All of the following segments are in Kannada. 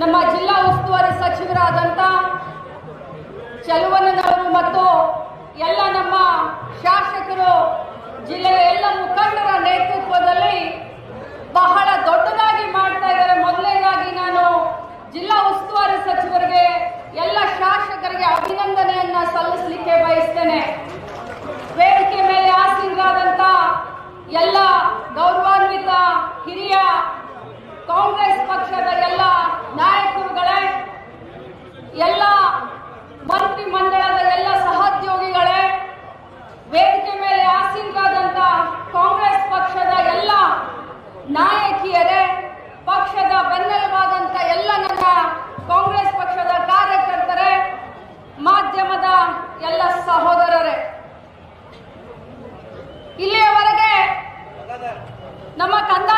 ನಮ್ಮ ಜಿಲ್ಲಾ ಉಸ್ತುವಾರಿ ಸಚಿವರಾದಂಥ ಚಲುವನವರು ಮತ್ತು ಎಲ್ಲ ನಮ್ಮ ಶಾಸಕರು, ಜಿಲ್ಲೆಯ ಎಲ್ಲ ಮುಖಂಡರ ನೇತೃತ್ವದಲ್ಲಿ ಬಹಳ ದೊಡ್ಡದಾಗಿ ಮಾಡ್ತಾ ಇದ್ದಾರೆ. ಮೊದಲನೇದಾಗಿ ನಾನು ಜಿಲ್ಲಾ ಉಸ್ತುವಾರಿ ಸಚಿವರಿಗೆ, ಎಲ್ಲ ಶಾಸಕರಿಗೆ ಅಭಿನಂದನೆಯನ್ನ ಸಲ್ಲಿಸಲಿಕ್ಕೆ ಬಯಸ್ತೇನೆ. ವೇದಿಕೆ ಮೇಲೆ ಆಸೀನರಾದಂಥ ಎಲ್ಲ ಗೌರವಾನ್ವಿತ ಹಿರಿಯ ಕಾಂಗ್ರೆಸ್ ಪಕ್ಷದ ಸಹೋದರರೇ ಇಲ್ಲಿಯವರೆಗೆ ನಮ್ಮ ಕಂದ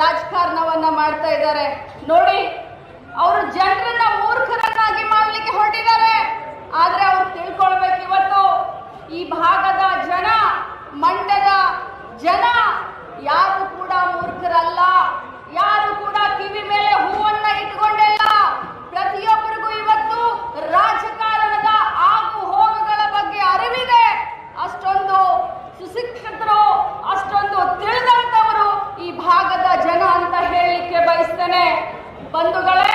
ರಾಜಕಾರಣವನ್ನ ಮಾಡ್ತಾ ಇದ್ದಾರೆ. ನೋಡಿ, ಅವರು ಜನರನ್ನ ಮೂರ್ಖರನ್ನಾಗಿ ಮಾಡ್ಲಿಕ್ಕೆ ಹೊರಟಿದ್ದಾರೆ. ಆದ್ರೆ ಅವ್ರು ತಿಳ್ಕೊಳ್ಬೇಕು ಇವತ್ತು. ಈ ಭಾಗದ ಜನ, ಮಂಡ್ಯದ ಜನ ಯಾರು ಕೂಡ ಮೂರ್ಖರಲ್ಲ. ಯಾರು ಕೂಡ ಕಿವಿ ಮೇಲೆ ಹೂವನ್ನ ಇಟ್ಕೊಂಡಿಲ್ಲ. ಪ್ರತಿಯೊಬ್ಬರಿಗೂ ಇವತ್ತು ರಾಜಕಾರಣದ ಆಗು ಹೋಗುಗಳ ಬಗ್ಗೆ ಅರಿವಿದೆ. ಅಷ್ಟೊಂದು ಸುಶಿಕ್ಷಿತರು ಬಂಧುಗಳೇ,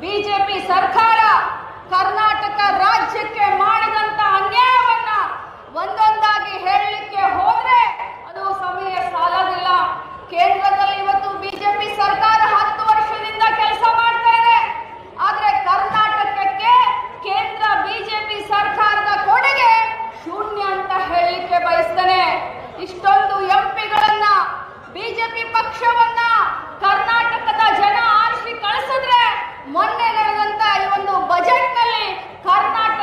ಬಿಜೆಪಿ ಸರ್ಕಾರ ಕರ್ನಾಟಕ ರಾಜ್ಯಕ್ಕೆ ಮಾಡಿದಂತ ಅನ್ಯಾಯವನ್ನ ಒಂದೊಂದಾಗಿ ಹೇಳಲಿಕ್ಕೆ ಹೋದ್ರೆ ಅದು ಸಮಯ ಸಾಲದಿಲ್ಲ. ಕೇಂದ್ರದಲ್ಲಿ ಇವತ್ತು ಬಿಜೆಪಿ ಸರ್ಕಾರ ಹತ್ತು ವರ್ಷದಿಂದ ಕೆಲಸ ಮಾಡ್ತಾ ಇದೆ. ಆದ್ರೆ ಕರ್ನಾಟಕಕ್ಕೆ ಕೇಂದ್ರ ಬಿಜೆಪಿ ಸರ್ಕಾರದ ಕೊಡುಗೆ ಶೂನ್ಯ ಅಂತ ಹೇಳಲಿಕ್ಕೆ ಬಯಸ್ತೇನೆ. ಇಷ್ಟೊಂದು ಎಂಪಿಗಳನ್ನ ಬಿಜೆಪಿ ಪಕ್ಷವನ್ನ ಮೊನ್ನೆ ನಡೆದಂತ ಈ ಒಂದು ಬಜೆಟ್ನಲ್ಲಿ ಕರ್ನಾಟಕ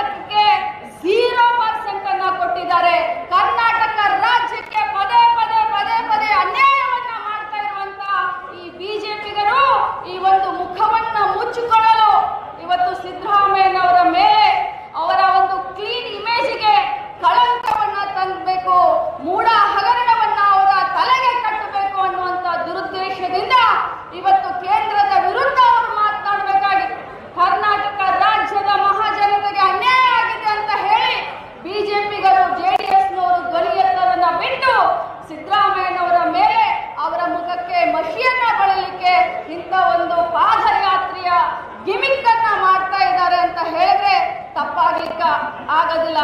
ಮಾಡ್ಲಿಕ್ಕೆ ಆಗೋದಿಲ್ಲ.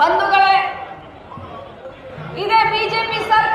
ಬಂಧುಗಳೇ ಇದೇ ಬಿಜೆಪಿ ಸರ್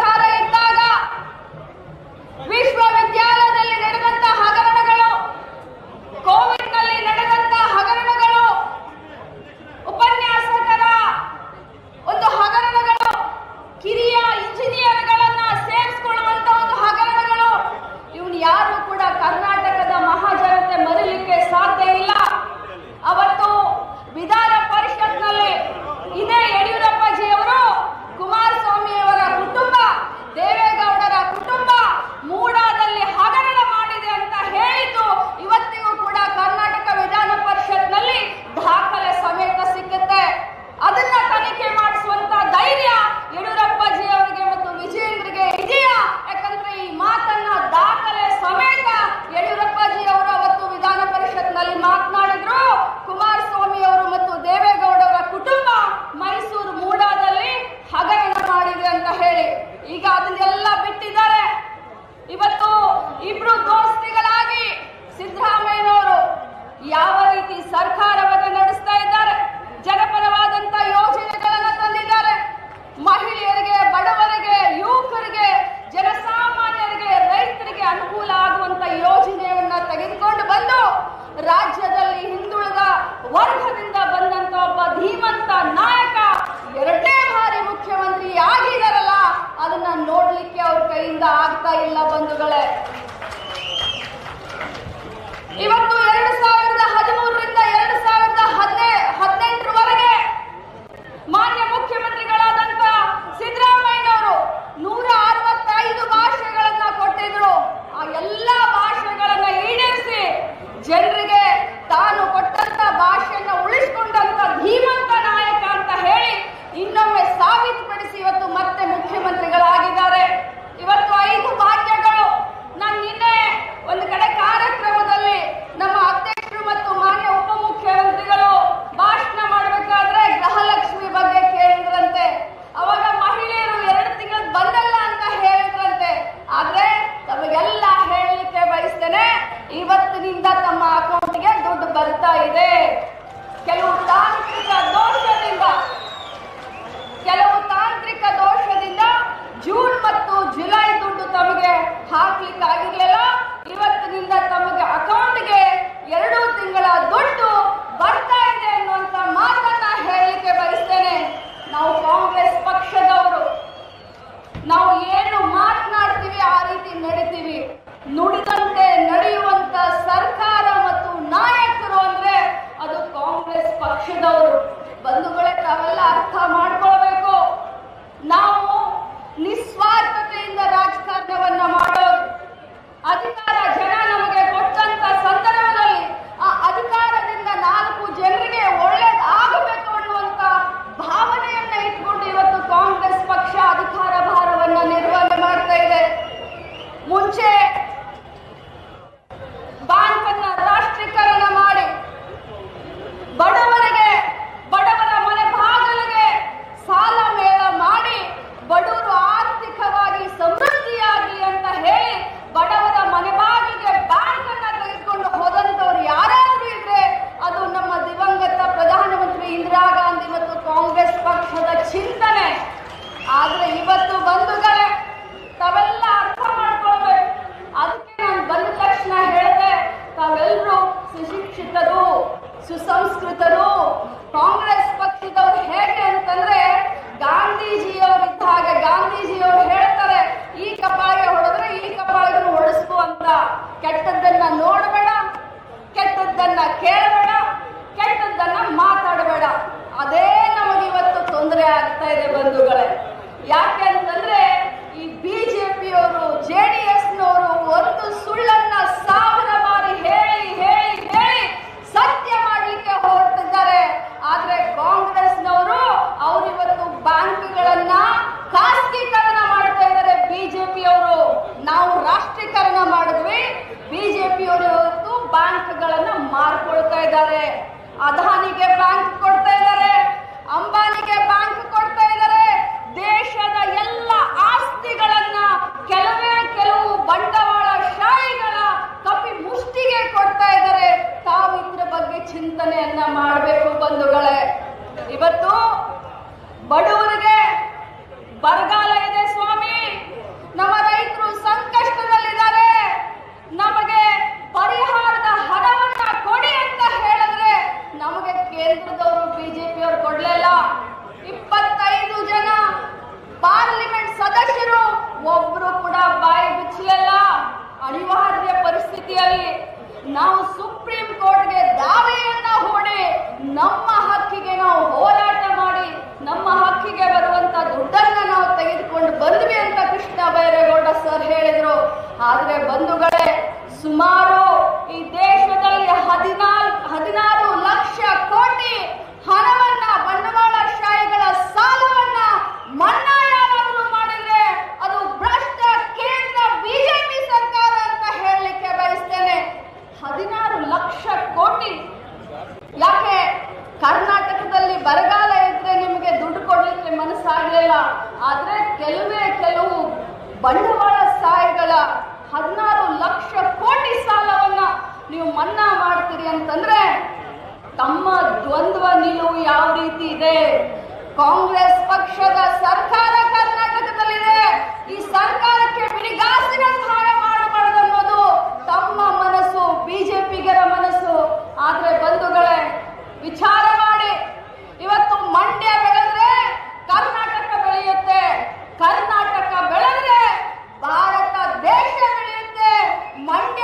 ಜನರಿಗೆ ತಾನು ಕೊಟ್ಟಂತ ಭಾಷೆಯನ್ನು ಉಳಿಸಿಕೊಂಡಂತ ಧೀಮಂತ ನಾಯಕ ಅಂತ ಹೇಳಿ ಇನ್ನೊಮ್ಮೆ ಸಾಬೀತುಪಡಿಸಿ ಇವತ್ತು ಮತ್ತೆ ಮುಖ್ಯಮಂತ್ರಿಗಳಾಗಿದ್ದಾರೆ. ಇವತ್ತು ಐದು ಭಾಗ್ಯಗಳು ನಾನು ನಿನ್ನೆ ಒಂದು ಕಡೆ ಕಾರ್ಯಕ್ರಮದಲ್ಲಿ ನಮ್ಮ ಅಧ್ಯಕ್ಷರು ಮತ್ತು ಮಾನ್ಯ ಉಪಮುಖ್ಯಮಂತ್ರಿಗಳು ಭಾಷಣ ಮಾಡಬೇಕಾದ್ರೆ ಗೃಹಲಕ್ಷ್ಮಿ ಬಗ್ಗೆ ಕೇಳಿದ್ರಂತೆ. ಅವಾಗ ಮಹಿಳೆಯರು ಎರಡು ತಿಂಗಳು ಬಂದಲ್ಲ ಅಂತ ಹೇಳಿದ್ರಂತೆ. ಆದ್ರೆ ತಮಗೆಲ್ಲ ಹೇಳಲಿಕ್ಕೆ ಬಯಸ್ತೇನೆ, ಇವತ್ತು हाथ लिखा आगे ಆಗ್ತಾ ಇದೆ ಬಂಧುಗಳೇ. ಯಾಕೆ ಅಂತಂದ್ರೆ ಈ ಬಿಜೆಪಿಯವರು, ಜೆ ಡಿ ಎಸ್ ನವರು ಒಂದು ಸುಳ್ಳನ್ನ ಸಾವಿರ ಬಾರಿ ಹೇಳಿ ಹೇಳಿ ಹೇಳಿ ಸತ್ಯ ಮಾಡಲಿಕ್ಕೆ ಹೊರಟಿದ್ದಾರೆ. ಆದ್ರೆ ಕಾಂಗ್ರೆಸ್ನವರು ಅವರಿವತ್ತು ಬ್ಯಾಂಕ್ಗಳನ್ನ ಖಾಸಗೀಕರಣ ಮಾಡ್ತಾ ಇದ್ದಾರೆ ಬಿಜೆಪಿಯವರು. ನಾವು ರಾಷ್ಟ್ರೀಕರಣ ಮಾಡಿದ್ವಿ, ಬಿಜೆಪಿಯವರು ಇವತ್ತು ಬ್ಯಾಂಕ್ಗಳನ್ನ ಮಾರ್ಕೊಳ್ತಾ ಇದ್ದಾರೆ. ಅದಾನಿಗೆ ಬ್ಯಾಂಕ್ ಅಧ್ಯಕ್ಷರು ಒಬ್ರು ಕೂಡ ಬಾಯಿ ಬಿಚ್ಚಲಿಲ್ಲ. ಅನಿವಾರ್ಯ ಪರಿಸ್ಥಿತಿಯಲ್ಲಿ ನಾವು ಸುಪ್ರೀಂ ಕೋರ್ಟ್ಗೆ ದಾವೆಯನ್ನ ಹೂಡಿ ನಮ್ಮ ಹಕ್ಕಿಗೆ ನಾವು ಹೋರಾಟ ಮಾಡಿ, ನಮ್ಮ ಹಕ್ಕಿಗೆ ಬರುವಂತ ದುಡ್ಡನ್ನ ನಾವು ತೆಗೆದುಕೊಂಡು ಬಂದ್ವಿ ಅಂತ ಕೃಷ್ಣ ಬೈರೇಗೌಡ ಸರ್ ಹೇಳಿದ್ರು. ಆದ್ರೆ ಬಂಧುಗಳೇ, ಸುಮಾರು ಈ ದೇಶದಲ್ಲಿ ಹದಿನಾಲ್ಕು ಹದಿನಾರು ಲಕ್ಷ ತಮ್ಮ ದ್ವಂದ್ವ ನಿಲುವು ಯಾವ ರೀತಿ ಇದೆ? ಕಾಂಗ್ರೆಸ್ ಪಕ್ಷದ ಸರ್ಕಾರ ಕರ್ನಾಟಕದಲ್ಲಿದೆ. ಈ ಸರ್ಕಾರಕ್ಕೆ ಬಿಡಿಗಾಸಿನ ಸಹಾಯ ಮಾಡಬಾರದು ಅನ್ನೋದು ತಮ್ಮ ಮನಸ್ಸು, ಬಿಜೆಪಿಗರ ಮನಸ್ಸು. ಆದ್ರೆ ಬಂಧುಗಳೇ, ವಿಚಾರ ಮಾಡಿ. ಇವತ್ತು ಮಂಡ್ಯ ಬೆಳೆದ್ರೆ ಕರ್ನಾಟಕ ಬೆಳೆಯುತ್ತೆ. ಕರ್ನಾಟಕ ಬೆಳೆದ್ರೆ ಭಾರತ ದೇಶ ಬೆಳೆಯುತ್ತೆ. ಮಂಡ್ಯ